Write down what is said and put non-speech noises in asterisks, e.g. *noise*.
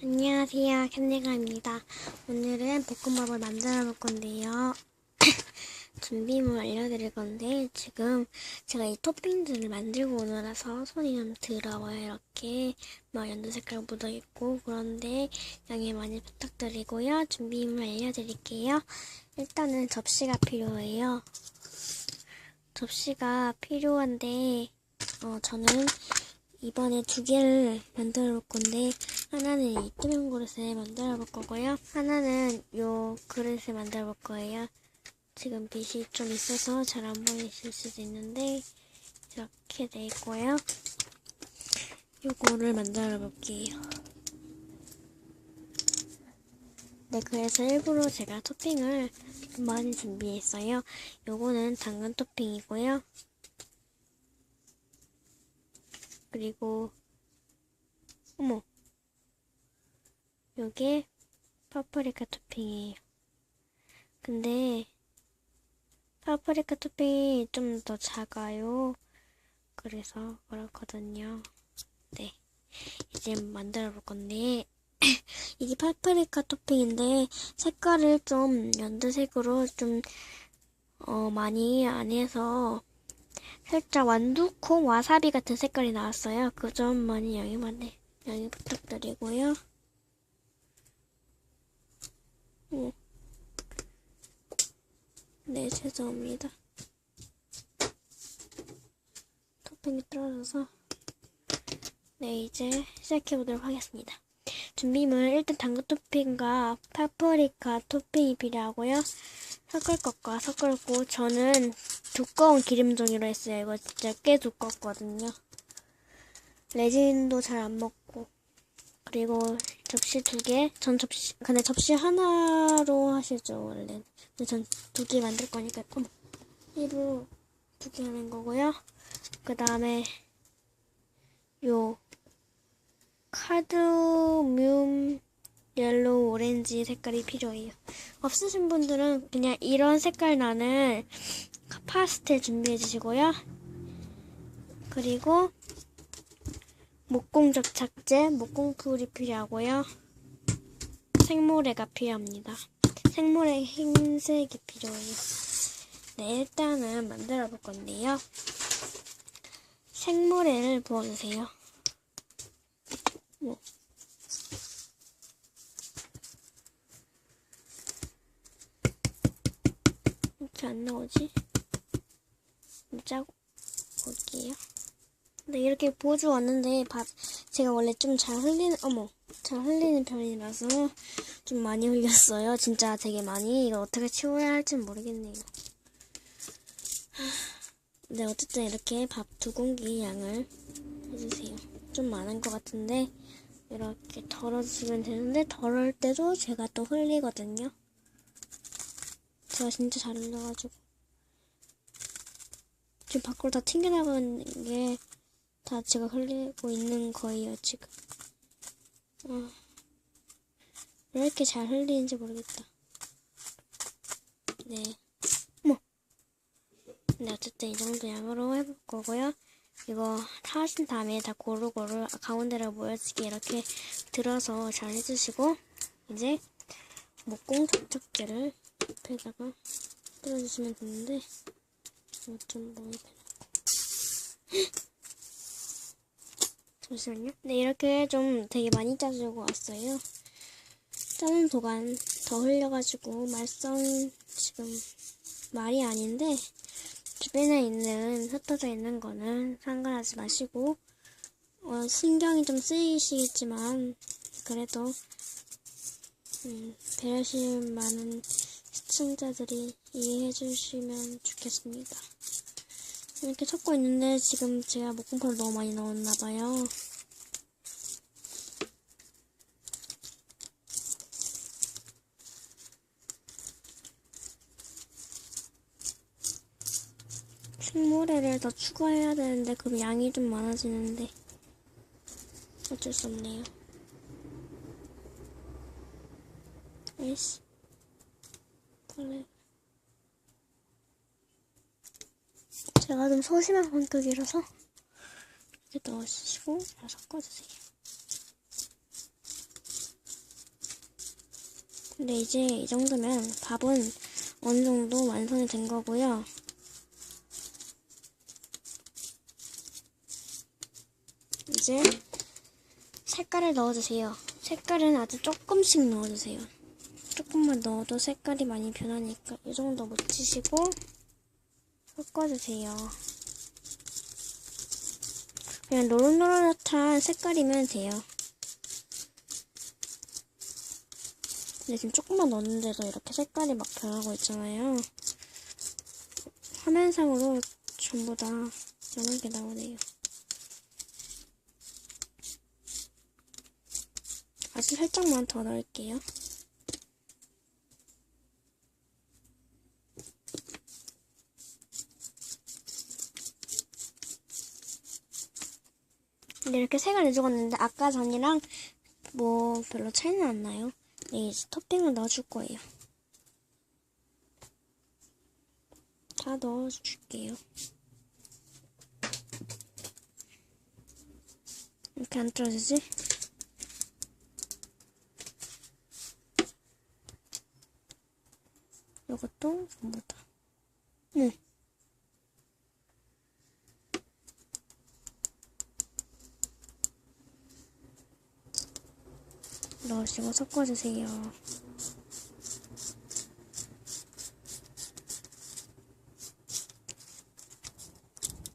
안녕하세요. 캔디가입니다. 오늘은 볶음밥을 만들어 볼 건데요. *coughs* 준비물 알려드릴 건데, 지금 제가 이 토핑들을 만들고 오느라서 손이 좀 더러워요. 이렇게 막 연두 색깔 묻어 있고, 그런데 양해 많이 부탁드리고요. 준비물 알려드릴게요. 일단은 접시가 필요해요. 접시가 필요한데, 어, 저는 이번에 두 개를 만들어 볼 건데 하나는 이 투명 그릇에 만들어 볼 거고요. 하나는 요 그릇에 만들어 볼 거예요. 지금 빛이 좀 있어서 잘 안 보이실 수도 있는데 이렇게 돼 있고요. 요거를 만들어 볼게요. 네, 그래서 일부러 제가 토핑을 좀 많이 준비했어요. 요거는 당근 토핑이고요. 그리고 어머 요게 파프리카 토핑이에요. 근데 파프리카 토핑이 좀 더 작아요. 그래서 그렇거든요. 네. 이제 만들어 볼 건데 *clears throat* 이게 파프리카 토핑인데 색깔을 좀 연두색으로 좀 어, 많이 안 해서 살짝 완두콩 와사비 같은 색깔이 나왔어요. 그 점 많이 양해 많이 양해 부탁드리고요. 오. 네, 죄송합니다. 토핑이 떨어져서 네, 이제 시작해 보도록 하겠습니다. 준비물 일단 당근 토핑과 파프리카 토핑이 필요하고요. 섞을 것과 섞을고 저는 두꺼운 기름 종이로 했어요. 이거 진짜 꽤 두껍거든요. 레진도 잘 안 먹고 그리고 접시 두 개. 전 접시 근데 접시 하나로 하시죠 원래. 근데 전 두 개 만들 거니까 어머 일부러 두개 하는 거고요. 그 다음에 요 카드뮴 옐로우 오렌지 색깔이 필요해요. 없으신 분들은 그냥 이런 색깔 나는 파스텔 준비해 주시고요. 그리고 목공 접착제, 목공풀이 필요하고요. 생모래가 필요합니다. 생모래 흰색이 필요해요. 네, 일단은 만들어 볼 건데요. 생모래를 부어주세요. 뭐. 이렇게 안 나오지? 짜고 볼게요. 네, 이렇게 보여주 왔는데, 밥, 제가 원래 좀 잘 흘리는, 어머, 잘 흘리는 편이라서 좀 많이 흘렸어요. 진짜 되게 많이. 이거 어떻게 치워야 할지 모르겠네요. 네, 어쨌든 이렇게 밥 두 공기 양을 해주세요. 좀 많은 것 같은데, 이렇게 덜어주시면 되는데, 덜을 때도 제가 또 흘리거든요. 제가 진짜 잘 흘려가지고. 지금 밖으로 다 튕겨나가는 게 다 제가 흘리고 있는 거예요, 지금. 어, 왜 이렇게 잘 흘리는지 모르겠다. 네. 어머! 네, 어쨌든 이 정도 양으로 해볼 거고요. 이거 다 하신 다음에 다 고루고루 가운데로 모여지게 이렇게 들어서 잘 해주시고, 이제 목공 접착제를 옆에다가 뿌려주시면 되는데, 좀 너무 대놓고. 잠시만요. 네, 이렇게 좀 되게 많이 짜주고 왔어요. 짜는 동안 더 흘려가지고 말썽 지금 말이 아닌데 주변에 있는 흩어져 있는 거는 상관하지 마시고 어, 신경이 좀 쓰이시겠지만 그래도 음, 배려심 많은 시청자들이 이해해 주시면 좋겠습니다. 이렇게 섞고 있는데 지금 제가 목공풀을 너무 많이 넣었나 봐요. 식모래를 더 추가해야 되는데 그럼 양이 좀 많아지는데 어쩔 수 없네요. 에이씨. 원래 제가 좀 소심한 성격이라서 이렇게 넣으시고 잘 섞어주세요. 근데 이제 이 정도면 밥은 어느 정도 완성이 된 거고요. 이제 색깔을 넣어주세요. 색깔은 아주 조금씩 넣어주세요. 조금만 넣어도 색깔이 많이 변하니까 이 정도 묻히시고 섞어주세요. 그냥 노릇노릇한 색깔이면 돼요. 근데 지금 조금만 넣었는데도 이렇게 색깔이 막 변하고 있잖아요. 화면상으로 전부 다 연하게 나오네요. 아주 살짝만 더 넣을게요. 이렇게 색을 내주었는데 아까 전이랑 뭐 별로 차이는 안 나요. 네, 이제 토핑을 넣어줄 거예요. 다 넣어줄게요. 이렇게 안 떨어지지? 이것도 전부 다. 응. 넣으시고 섞어주세요.